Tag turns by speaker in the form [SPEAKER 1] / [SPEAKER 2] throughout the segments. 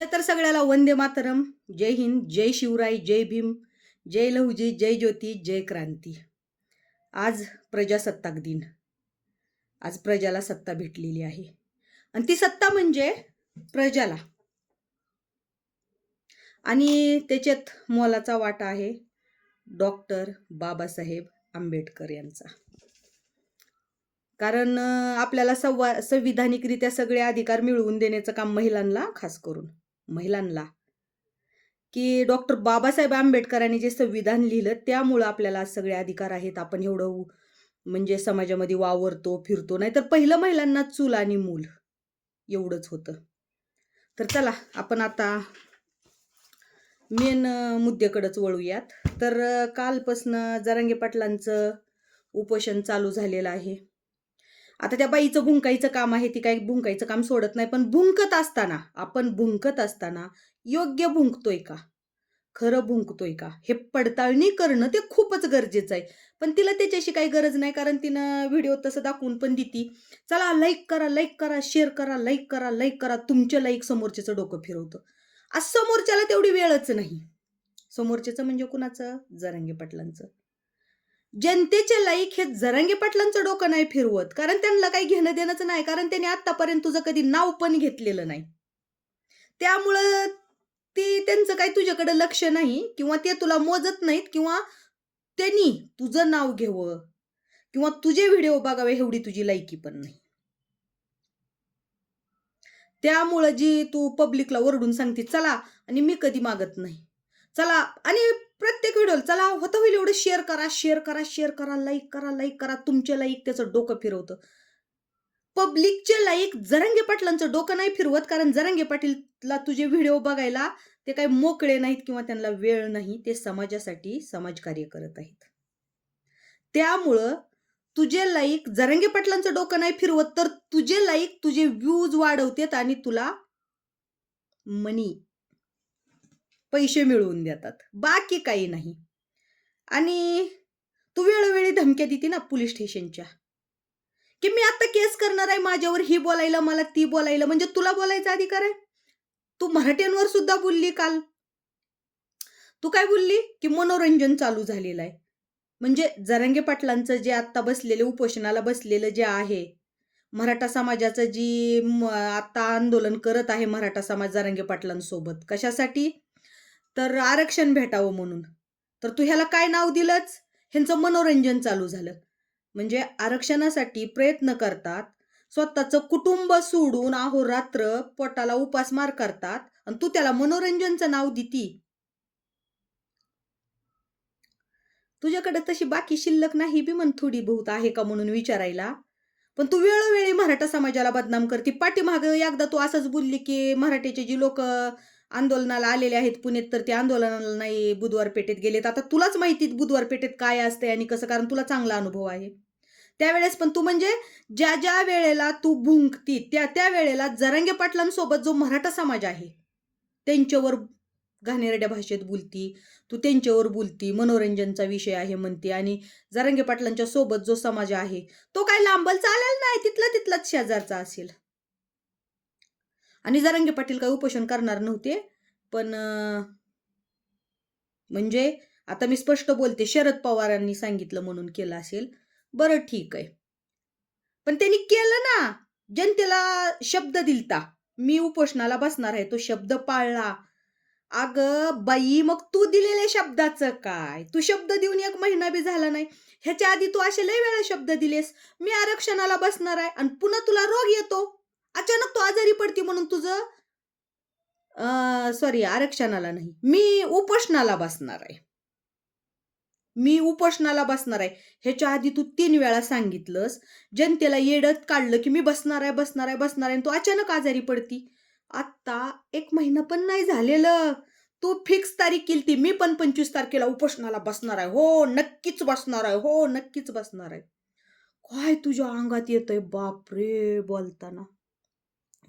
[SPEAKER 1] तर सगळ्याला वंदे मातरम. जय हिंद जय शिवराय जय भीम जय लहुजी जय ज्योती जय क्रांती. आज प्रजासत्ताक दिन. आज प्रजाला सत्ता भेटलेली आहे. आणि ती सत्ता म्हणजे प्रजाला. आणि त्याच्यात मोलाचा वाटा आहे डॉक्टर बाबासाहेब आंबेडकर यांचा. कारण आपल्याला संवा संविधानिकरित्या सगळे अधिकार मिळवून देण्याचं काम महिलांना खास करून. महिलांना की डॉक्टर बाबासाहेब आंबेडकरांनी जे संविधान लिहिलं त्यामुळं आपल्याला सगळे अधिकार आहेत. आपण एवढं म्हणजे समाजामध्ये वावरतो फिरतो. नाही तर पहिलं महिलांना चूल आणि मूल एवढंच होतं. तर चला आपण आता मेन मुद्द्याकडंच वळूयात. तर कालपासनं जरांगे पाटलांचं उपोषण चालू झालेलं आहे. आता त्या बाईचं भुंकायचं काम आहे ती काही भुंकायचं काम सोडत नाही पण भुंकत असताना आपण भुंकत असताना योग्य भुंकतोय का? खरं भुंकतोय का? हे पडताळणी करणं ते खूपच गरजेचं आहे. पण तिला त्याच्याशी काही गरज नाही कारण तिनं व्हिडिओ तसं दाखवून पण देती. चला लाईक करा लाईक करा शेअर करा लाईक करा लाईक करा तुमच्या लाईक समोरच्याचं डोकं फिरवतं. आज समोरच्याला तेवढी वेळच नाही. समोरच्याचं म्हणजे कुणाचं? जरांगे पाटलांचं. जनतेचे लाईक हे जरंगे पाटलांचं डोकं नाही फिरवत. कारण त्यांना काही घेणं देणंच नाही. कारण त्यांनी आतापर्यंत तुझं कधी नाव पण घेतलेलं नाही. त्यामुळं ते त्यांचं काही तुझ्याकडे लक्ष नाही. किंवा ते तुला मोजत नाहीत. किंवा त्यांनी तुझं नाव घ्यावं. किंवा तुझे व्हिडिओ बघावे एवढी तुझी लायकी पण नाही. त्यामुळं जी तू पब्लिकला ओरडून सांगते चला आणि मी कधी मागत नाही. चला आणि प्रत्येक व्हिडिओ चला होतं होईल एवढं शेअर करा शेअर करा शेअर करा लाईक करा लाईक करा तुमचे लाईक त्याचं डोकं फिरवतं. पब्लिकचे लाईक जरंगे पाटलांचं डोकं नाही फिरवत कारण जरंगे पाटीलला तुझे व्हिडिओ बघायला ते काही मोकळे नाहीत किंवा त्यांना वेळ नाही ते समाजासाठी समाजकार्य करत आहेत. त्यामुळं तुझे लाईक जरंगे पाटलांचं डोकं नाही फिरवत तर तुझे लाईक तुझे व्ह्यूज वाढवतेत आणि तुला मनी पैसे मिळवून देतात. बाकी काही नाही. आणि तू वेळोवेळी धमक्या देते ना पोलीस स्टेशनच्या. की मी आता केस करणार आहे माझ्यावर ही बोलायला मला ती बोलायला. म्हणजे तुला बोलायचा अधिकार आहे? तू मराठ्यांवर सुद्धा बोलली काल. तू काय बोलली? की मनोरंजन चालू झालेलं आहे. म्हणजे जरंगे पाटलांचं जे आत्ता बसलेले उपोषणाला बसलेलं जे आहे मराठा समाजाचं जी म- आंदोलन करत आहे मराठा समाज जरंगे पाटलांसोबत कशासाठी? तर आरक्षण भेटावं म्हणून. तर तू ह्याला काय नाव दिलंच? ह्यांचं मनोरंजन चालू झालं. म्हणजे आरक्षणासाठी प्रयत्न करतात स्वतःचं कुटुंब सोडून अहोरात्र पोटाला उपासमार करतात आणि तू त्याला मनोरंजनचं नाव देती. तुझ्याकडे तशी बाकी शिल्लक नाही बी म्हण थोडी बहुत आहे का म्हणून विचारायला. पण तू वेळोवेळी मराठा समाजाला बदनाम करते. पाठीमाग एकदा तू असंच बोलली की मराठीचे जी लोक आंदोलनाला आलेले आहेत पुण्यात तर ते आंदोलनाला नाही बुधवार पेठेत गेलेत. आता तुलाच माहिती बुधवार पेठेत काय असते आणि कसं कारण तुला चांगला अनुभव आहे. त्यावेळेस पण तू म्हणजे ज्या ज्या वेळेला तू भुंकती त्या त्या वेळेला जरांगे पाटलांसोबत जो मराठा समाज आहे त्यांच्यावर घाणेरड्या भाषेत बोलती तू त्यांच्यावर बोलती मनोरंजनचा विषय आहे म्हणते आणि जरांगे पाटलांच्या सोबत जो समाज आहे तो काय लांबल चालेल नाही तिथला तिथलाच शेजारचा असेल. आणि जरांगे पाटील काय उपोषण करणार नव्हते पण म्हणजे आता मी स्पष्ट बोलते शरद पवारांनी सांगितलं म्हणून केलं असेल बरं ठीक आहे. पण त्यांनी केलं ना जनतेला शब्द दिलता मी उपोषणाला बसणार आहे तो शब्द पाळला. अग बाई मग तू दिलेल्या शब्दाचं काय? तू शब्द देऊन एक महिना बी झाला नाही ह्याच्या आधी तू असे लय वेळा शब्द दिलेस मी आरक्षणाला बसणार आहे आणि पुन्हा तुला रोग येतो. आजारी पडती म्हणून तुझं? सॉरी आरक्षणाला नाही. मी उपोषणाला बसणार आहे. मी उपोषणाला बसणार आहे. ह्याच्या आधी तू तीन वेळा सांगितलंस. जनतेला येडत काढलं की मी बसणार आहे बसणार आहे बसणार आहे तू अचानक आजारी पडती. आत्ता एक महिना पण नाही झालेलं. तू फिक्स तारीख केली ती मी पण पंचवीस तारखेला उपोषणाला बसणार आहे. हो नक्कीच बसणार आहे. हो नक्कीच बसणार आहे. काय तुझ्या अंगात येतंय? बापरे बोलताना.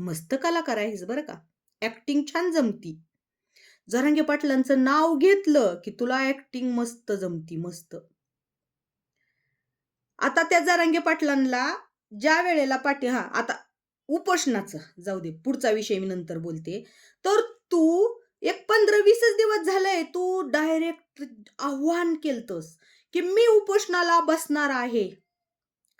[SPEAKER 1] मस्त कलाकार आहेस बरं का? ऍक्टिंग छान जमती. जरांगे पाटलांचं नाव घेतलं की तुला ऍक्टिंग मस्त जमती मस्त. आता त्या जरांगे पाटलांना ज्या वेळेला पाठी हा आता उपोषणाचं जाऊ दे पुढचा विषय मी नंतर बोलते. तर तू एक पंधरा वीसच दिवस झालंय तू डायरेक्ट आव्हान केलतस की मी उपोषणाला बसणार आहे.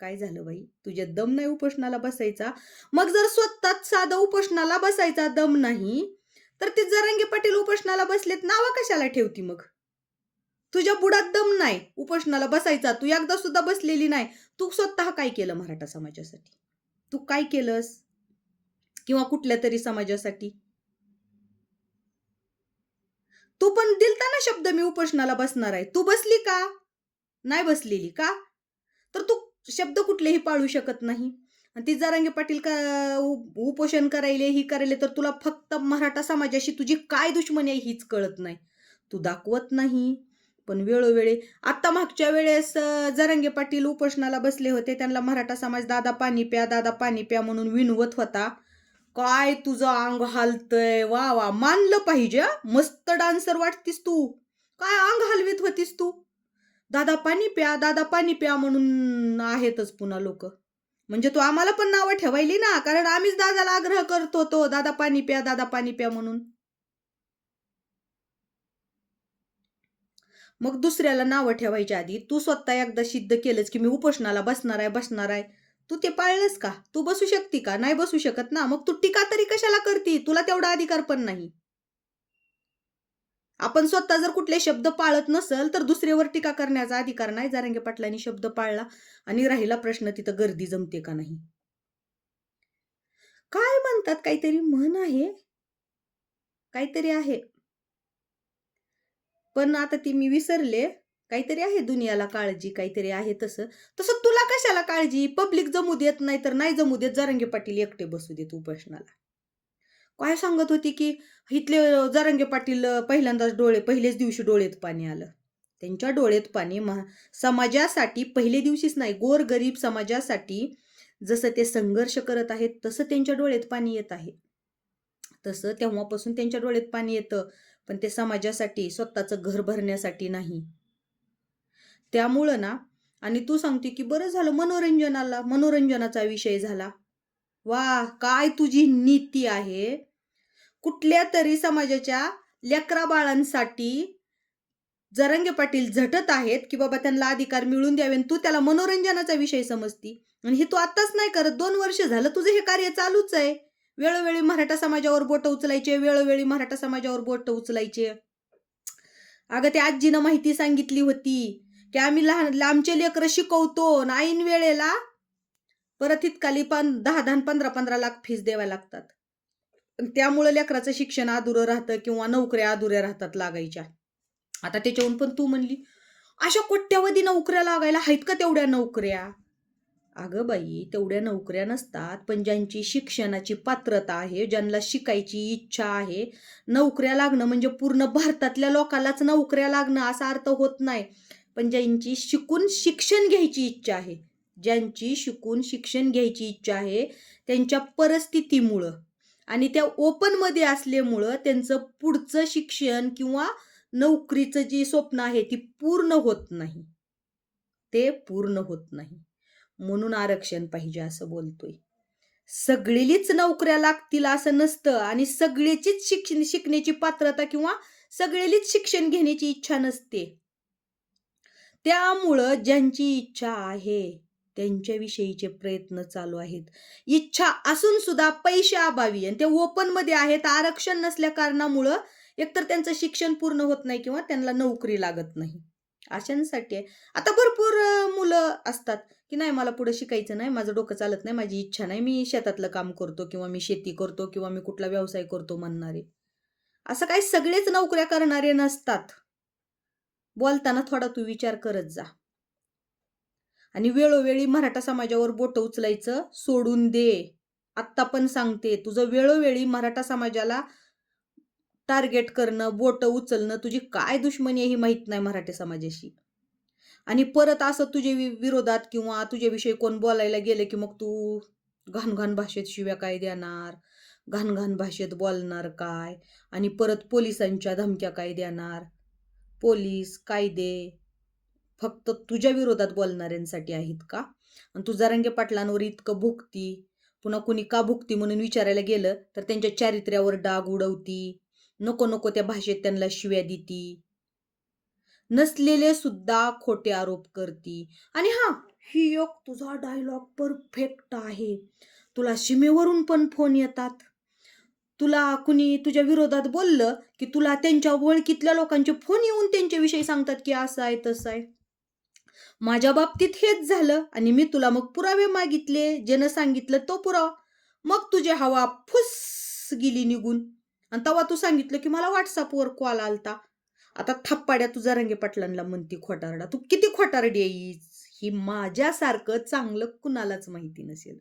[SPEAKER 1] काय झालं बाई? तुझ्या दम नाही उपोषणाला बसायचा? मग जर स्वतःच साधं उपोषणाला बसायचा दम नाही तर ते जरंगे पाटील उपोषणाला बसलेत नावा कशाला ठेवती मग? तुझ्या बुडात दम नाही उपोषणाला बसायचा. तू एकदा सुद्धा बसलेली नाही. तू स्वतः काय केलं मराठा समाजासाठी? तू काय केलंस? किंवा कुठल्या तरी समाजासाठी? तू पण दिलता ना शब्द मी उपोषणाला बसणार आहे. तू बसली का? नाही बसलेली का? तर तू शब्द कुठलेही पाळू शकत नाही. आणि ती जरांगे पाटील का उपोषण करायले ही करायले तर तुला फक्त मराठा समाजाशी तुझी काय दुश्मनी आहे हीच कळत नाही. तू दाखवत नाही. पण वेळोवेळी आता मागच्या वेळेस जरंगे जरांगे पाटील उपोषणाला बसले होते त्यांना मराठा समाज दादा पाणी प्या दादा पाणी प्या म्हणून विनवत होता. काय तुझं अंग हालतंय? वा वा मानलं पाहिजे मस्त डान्सर वाटतीस तू. काय अंग हलवीत होतीस तू? दादा पाणी प्या दादा पाणी प्या म्हणून आहेतच पुन्हा लोक. म्हणजे तू आम्हाला पण नावं ठेवायली ना कारण आम्हीच दादाला आग्रह करतो तो दादा पाणी प्या दादा पाणी प्या म्हणून. मग दुसऱ्याला नावं ठेवायच्या आधी तू स्वतः एकदा सिद्ध केलंच की मी उपोषणाला बसणार आहे बसणार आहे. तू ते पाळलंस का? तू बसू शकती का? नाही बसू शकत ना? मग तू टीका तरी कशाला करती? तुला तेवढा अधिकार पण नाही. आपण स्वतः जर कुठले शब्द पाळत नसल तर दुसऱ्यावर टीका करण्याचा अधिकार नाही. जारंगे पाटलांनी शब्द पाळला आणि राहिला प्रश्न तिथं गर्दी जमते का नाही? काय म्हणतात? काहीतरी म्हण आहे. काहीतरी आहे. पण आता ती मी विसरले. काहीतरी आहे दुनियाला काळजी काहीतरी आहे तसं. तसं तुला कशाला काळजी? पब्लिक जमू देत नाही तर नाही जमू देत. जारंगे पाटील एकटे बसू देत उपोषणाला काय सांगत होती की इथले जरंगे पाटील पहिल्यांदाच डोळे पहिलेच दिवशी डोळ्यात पाणी आलं. त्यांच्या डोळ्यात पाणी महा समाजासाठी पहिले दिवशीच नाही गोरगरीब समाजासाठी जसं ते संघर्ष करत आहेत तसं त्यांच्या डोळ्यात पाणी येत आहे. तसं तेव्हापासून त्यांच्या डोळ्यात पाणी येतं पण ते समाजासाठी स्वतःचं घर भरण्यासाठी नाही. त्यामुळं ना आणि तू सांगते की बरं झालं मनोरंजनाला मनोरंजनाचा विषय झाला. वा काय तुझी नीती आहे. कुठल्या तरी समाजाच्या लेकरा बाळांसाठी जरंगे पाटील झटत आहेत की बाबा त्यांना अधिकार मिळून द्यावे आणि तू त्याला मनोरंजनाचा विषय समजती. आणि हे तू आत्ताच नाही करत. दोन वर्ष झालं तुझं हे कार्य चालूच आहे. वेळोवेळी मराठा समाजावर बोट उचलायचे वेळोवेळी मराठा समाजावर बोट उचलायचे. अगं त्या आजीनं माहिती सांगितली होती की आम्ही लहान आमचे लेकरं शिकवतो आणि ऐन वेळेला परत इतकाली पण दहा दहा पंधरा पंधरा लाख फीस द्याव्या लागतात. त्यामुळं लेकराचं शिक्षण अधुरं राहतं किंवा नोकऱ्या अधुऱ्या राहतात लागायच्या. आता त्याच्याहून पण तू म्हणली अशा कोट्यावधी नोकऱ्या लागायला आहेत का तेवढ्या नोकऱ्या? अगं बाई तेवढ्या नोकऱ्या नसतात पण ज्यांची शिक्षणाची पात्रता आहे ज्यांना शिकायची इच्छा आहे नोकऱ्या लागणं म्हणजे पूर्ण भारतातल्या लोकांनाच नोकऱ्या लागणं असा अर्थ होत नाही. पण ज्यांची शिकून शिक्षण घ्यायची इच्छा आहे ज्यांची शिकून शिक्षण घ्यायची इच्छा आहे त्यांच्या परिस्थितीमुळं. आणि त्या ओपनमध्ये असल्यामुळं त्यांचं पुढचं शिक्षण किंवा नोकरीचं जी स्वप्न आहे ती पूर्ण होत नाही. ते पूर्ण होत नाही. म्हणून आरक्षण पाहिजे असं बोलतोय. सगळीलीच नोकऱ्या लागतील असं नसतं आणि सगळ्याचीच शिक्षण शिकण्याची पात्रता किंवा सगळेलीच शिक्षण घेण्याची इच्छा नसते. त्यामुळं ज्यांची इच्छा आहे त्यांच्याविषयीचे प्रयत्न चालू आहेत. इच्छा असून सुद्धा पैसे अभावी आणि ते ओपनमध्ये आहेत. आरक्षण नसल्या कारणामुळं एकतर त्यांचं शिक्षण पूर्ण होत नाही किंवा त्यांना नोकरी लागत नाही. अशांसाठी आहे. आता भरपूर मुलं असतात की नाही मला पुढे शिकायचं नाही माझं डोकं चालत नाही माझी इच्छा नाही मी शेतातलं काम करतो किंवा मी शेती करतो किंवा मी कुठला व्यवसाय करतो म्हणणारे. असं काही सगळेच नोकऱ्या करणारे नसतात. बोलताना थोडा तू विचार करत जा. आणि वेळोवेळी मराठा समाजावर बोट उचलायचं सोडून दे. आत्ता पण सांगते तुझं वेळोवेळी मराठा समाजाला टार्गेट करणं बोट उचलणं तुझी काय दुश्मनी आहे ही माहीत नाही मराठी समाजाशी. आणि परत असं तुझे वि- विरोधात किंवा तुझ्याविषयी कोण बोलायला गेले की मग तू घाणघाण भाषेत शिव्या काय देणार? घाण घाण भाषेत बोलणार काय? आणि परत पोलिसांच्या धमक्या काय देणार? पोलीस कायदे फक्त तुझ्या विरोधात बोलणाऱ्यांसाठी आहेत का? आणि तू जरांगे पाटलांवर इतकं भुकती पुन्हा कुणी का भुकती म्हणून विचारायला गेलं तर त्यांच्या चारित्र्यावर डाग उडवती नको नको त्या भाषेत त्यांना शिव्या देती. नसलेले सुद्धा खोटे आरोप करती. आणि हा ही एक तुझा डायलॉग परफेक्ट आहे. तुला सीमेवरून पण फोन येतात. तुला कुणी तुझ्या विरोधात बोललं की तुला त्यांच्या ओळखीतल्या लोकांचे फोन येऊन त्यांच्याविषयी सांगतात की असं आहे तसं आहे. माझ्या बाबतीत हेच झालं आणि मी तुला मग पुरावे मागितले ज्यानं सांगितलं तो पुरावा. मग तुझी हवा फुस गेली निघून. आणि तेव्हा तू सांगितलं की मला व्हॉट्सअपवर कॉल आलता. आता थप्पाड्या तुझा रंगे पाटलांना म्हणती खोटारडा. तू किती खोटारडी आहेस ही माझ्यासारखं चांगलं कुणालाच माहिती नसेल.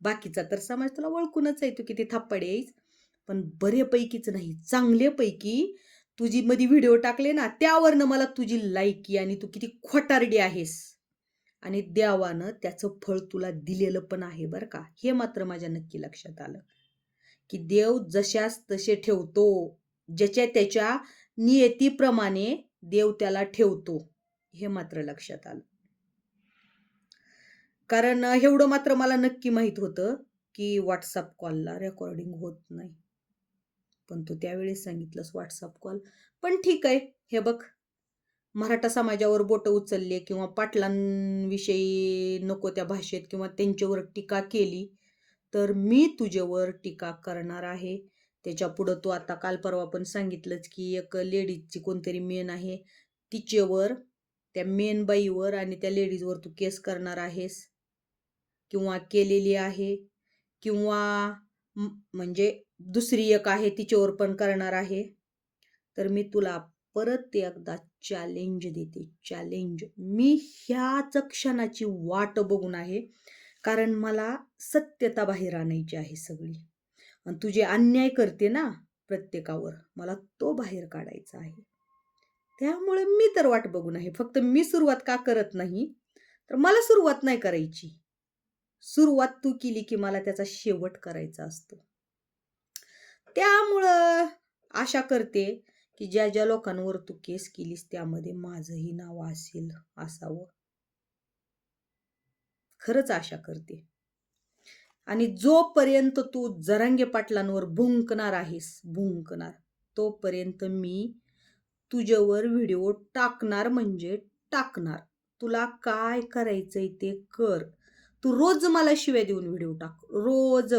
[SPEAKER 1] बाकीचा तर समाज तुला ओळखूनच आहे तू किती थप्पाडी येईस पण बरेपैकीच नाही चांगल्यापैकी तुझी मध्ये व्हिडिओ टाकले ना त्यावरनं मला तुझी लायकी आणि तू किती खोटारडी आहेस. आणि देवानं त्याचं फळ तुला दिलेलं पण आहे बरं का. हे मात्र माझ्या नक्की लक्षात आलं. की देव जशास तसे ठेवतो ज्याच्या त्याच्या नियतीप्रमाणे देव त्याला ठेवतो हे मात्र लक्षात आलं. कारण एवढं मात्र मला नक्की माहीत होतं की व्हॉट्सअप कॉलला रेकॉर्डिंग होत नाही. पण तू त्यावेळेस सांगितलंस व्हॉट्सअप कॉल पण ठीक आहे हे बघ. मराठा समाजावर बोटं उचलले किंवा पाटलांविषयी नको त्या भाषेत किंवा त्यांच्यावर टीका केली तर मी तुझ्यावर टीका करणार आहे. त्याच्या पुढं तू आता काल परवा पण सांगितलंच की एक लेडीजची कोणतरी मेन आहे तिच्यावर त्या मेन बाईवर आणि त्या लेडीजवर तू केस करणार आहेस. किंवा केलेली आहे. किंवा म्हणजे दुसरी एक आहे तिच्यावर पण करणार आहे. तर मी तुला परत एकदा चॅलेंज देते चॅलेंज मी ह्याच क्षणाची वाट बघून आहे कारण मला सत्यता बाहेर आणायची आहे सगळी. आणि तुझे अन्याय करते ना प्रत्येकावर मला तो बाहेर काढायचा आहे. त्यामुळे मी तर वाट बघून आहे फक्त मी सुरुवात का करत नाही तर मला सुरुवात नाही करायची. सुरुवात तू केली की मला त्याचा शेवट करायचा असतो. त्यामुळं आशा करते की ज्या ज्या लोकांवर तू केस केलीस त्यामध्ये माझंही नाव असेल असावं. खरंच आशा करते. आणि जोपर्यंत तू जरांगे पाटलांवर भुंकणार आहेस भुंकणार तोपर्यंत मी तुझ्यावर व्हिडिओ टाकणार म्हणजे टाकणार. तुला काय करायचंय ते कर. तू रोज मला शिव्या देऊन व्हिडिओ टाक. रोज.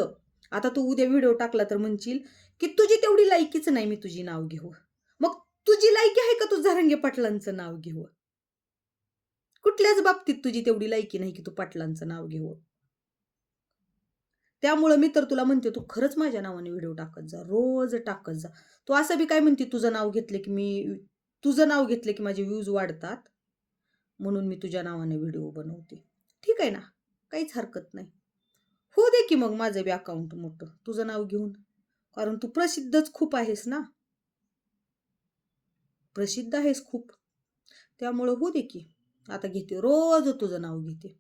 [SPEAKER 1] आता तू उद्या व्हिडिओ टाकला तर म्हणशील की तुझी तेवढी लायकीच नाही मी तुझी नाव घेऊ. मग तुझी लायकी आहे का तू झरंगे पाटलांचं नाव घेऊ? कुठल्याच बाबतीत तुझी तेवढी लायकी नाही की तू पाटलांचं नाव घेऊ? त्यामुळं मी तर तुला म्हणते तू खरंच माझ्या नावाने व्हिडिओ टाकत जा रोज टाकत जा. तू असं बी काय म्हणते तुझं नाव घेतलं की मी तुझं नाव घेतलं की माझे व्ह्यूज वाढतात? म्हणून मी तुझ्या नावाने व्हिडिओ बनवते. ठीक आहे ना? काहीच हरकत नाही. हो दे की मग माझं बी अकाउंट मोठं. तुझं नाव घेऊन. कारण तू प्रसिद्धच खूप आहेस ना. प्रसिद्ध आहेस खूप. त्यामुळं हो दे की. आता घेते रोज तुझं नाव घेते.